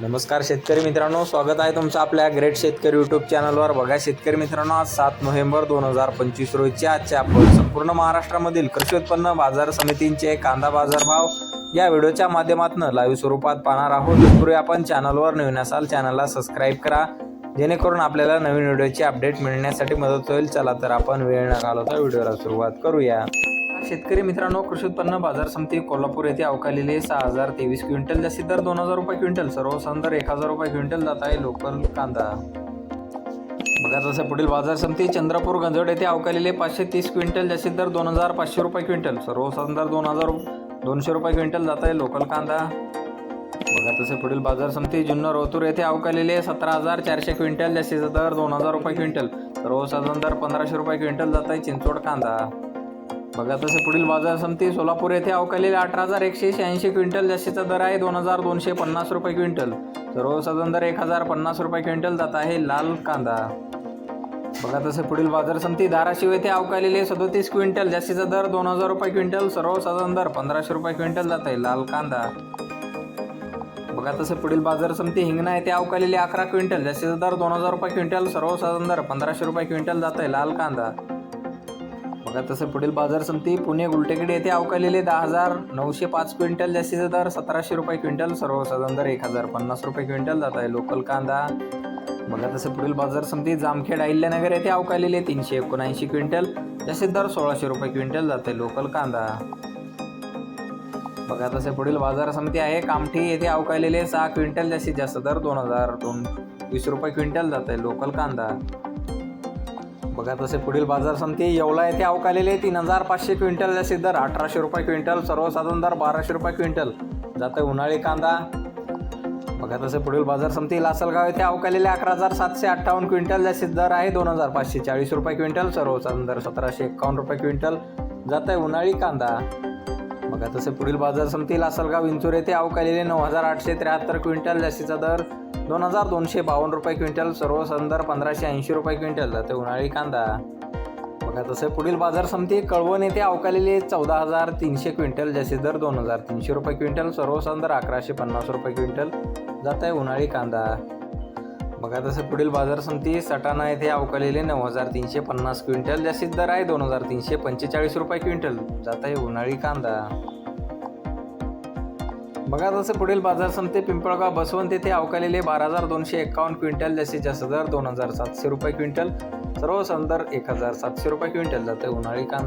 नमस्कार शेतकरी मित्रांनो स्वागत आहे तुमचं आपल्या ग्रेट शेतकरी यूट्यूब चॅनलवर बघा शेतकरी मित्रांनो आज सात नोव्हेंबर दोन हजार पंचवीस रोजीच्या आजच्या आपण संपूर्ण महाराष्ट्रामधील कृषी उत्पन्न बाजार समितींचे कांदा बाजार भाव या व्हिडिओच्या माध्यमातून लाईव्ह स्वरूपात पाहणार आहोत. तत्पूर्वी आपण चॅनलवर नवीन असाल चॅनलला सबस्क्राईब करा. जेणेकरून आपल्याला नवीन व्हिडिओची अपडेट मिळण्यासाठी मदत होईल. चला तर आपण वेळ न घालवता व्हिडिओला सुरुवात करूया. शेतकरी मित्रांनो कृषी उत्पन्न बाजार समिती कोल्हापूर येथे अवकालेले सहा हजार तेवीस क्विंटल जास्तीत दर दोन हजार रुपये क्विंटल. सर्वसाधारण दर एक हजार रुपये क्विंटल जात आहे लोकल कांदा. बघा जसं पुढील बाजार समिती चंद्रपूर गंजड येथे अवकालेले पाचशे तीस क्विंटल जास्तीत दर दोन हजार पाचशे रुपये क्विंटल. सर्वसाधारण दर दोन हजार दोनशे रुपये क्विंटल जात आहे लोकल कांदा. बघा तसे पुढील बाजार समिती जुन्नर ओतूर येथे अवकालेले सतरा हजार चारशे क्विंटल जास्तीचा दर दोन हजार रुपये क्विंटल. सर्वसाधारण दर पंधराशे रुपये क्विंटल जात आहे चिंचोड कांदा. बघा तसे पुढील बाजार समिती सोलापूर येथे अवकलेले अठरा हजार एकशे शहाऐंशी क्विंटल जास्तीचा दर आहे दोन हजार दोनशे पन्नास रुपये क्विंटल. सर्वसाधारण दर एक हजार पन्नास रुपये क्विंटल जात आहे लाल कांदा. बघा तसे पुढील बाजार समिती धाराशिव येथे अवकालेले सदोतीस क्विंटल जास्तीचा दर दोन हजार रुपये क्विंटल सर्वसाधारण दर पंधराशे रुपये क्विंटल जात आहे लाल कांदा. बघा तसे पुढील बाजार समिती हिंगणा येथे अवकालेले अकरा क्विंटल जास्तीचा दर दोन हजार रुपये क्विंटल सर्वसाधारण दर पंधराशे रुपये क्विंटल जात आहे लाल कांदा. बघा तसं पुढील बाजार समिती पुणे गुलटेकडे येथे अवकालेले दहा हजार नऊशे पाच क्विंटल जास्तीचा दर सतराशे रुपये क्विंटल सर्वसाधारण दर एक हजार पन्नास रुपये क्विंटल जात आहे. लोकल कांदा. बघा तसे पुढील बाजार समिती जामखेड अहिल्यानगर येथे अवकालेले तीनशे एकोणऐंशी क्विंटल जास्तीत दर सोळाशे रुपये क्विंटल जात आहे. लोकल कांदा. बघा तसे पुढील बाजार समिती आहे. कामठी येथे अवकालेले सहा क्विंटल जास्तीत जास्त दर दोन हजार दोन वीस रुपये क्विंटल जात आहे. लोकल कांदा. बघा तसे पुढील बाजार समिती येवला येथे अवकालेले तीन हजार पाचशे क्विंटल जास्तीत दर अठराशे रुपये क्विंटल सर्वसाधारण दर बाराशे रुपये क्विंटल. जातं आहे उन्हाळी कांदा. बघा तसे पुढील बाजार समिती लासलगाव येथे अवकालेले अकरा हजार सातशे अठ्ठावन्न क्विंटल जास्तीत दर आहे. दोन हजार पाचशे चाळीस रुपये क्विंटल सर्वसाधारण दर सतराशे एकावन्न रुपये क्विंटल. जात आहे उन्हाळी कांदा. बघा तसे पुढील बाजार समिती लासलगाव विंचूर येथे अवकालेले नऊ हजार आठशे त्र्याहत्तर क्विंटल जास्तीचा दर. दोन हजार दोनशे बावन्न रुपये क्विंटल सर्व दर पंधराशे ऐंशी रुपये क्विंटल. जाते उन्हाळी कांदा. बघा तसे पुढील बाजार समिती कळवण येथे अवकालेले चौदा हजार तीनशे क्विंटल जास्ती दर दोन हजार तीनशे रुपये क्विंटल सर्व दर अकराशे पन्नास रुपये क्विंटल. जात आहे उन्हाळी कांदा. बघा तसे पुढील बाजार समिती सटाणा येथे अवकालेले नऊ हजार तीनशे पन्नास क्विंटल जास्तीत दर आहे दोन हजार तीनशे पंचेचाळीस रुपये क्विंटल. जात आहे उन्हाळी कांदा. बघा जसं पुढील बाजार समिती पिंपळगाव बसवंत येथे अवकालेले बारा हजार दोनशे एकावन्न क्विंटल जास्तीत जास्त दर दोन हजार सातशे रुपये क्विंटल सर्व संदर एक हजार सातशे रुपये क्विंटल जाते उन्हाळी कांदा.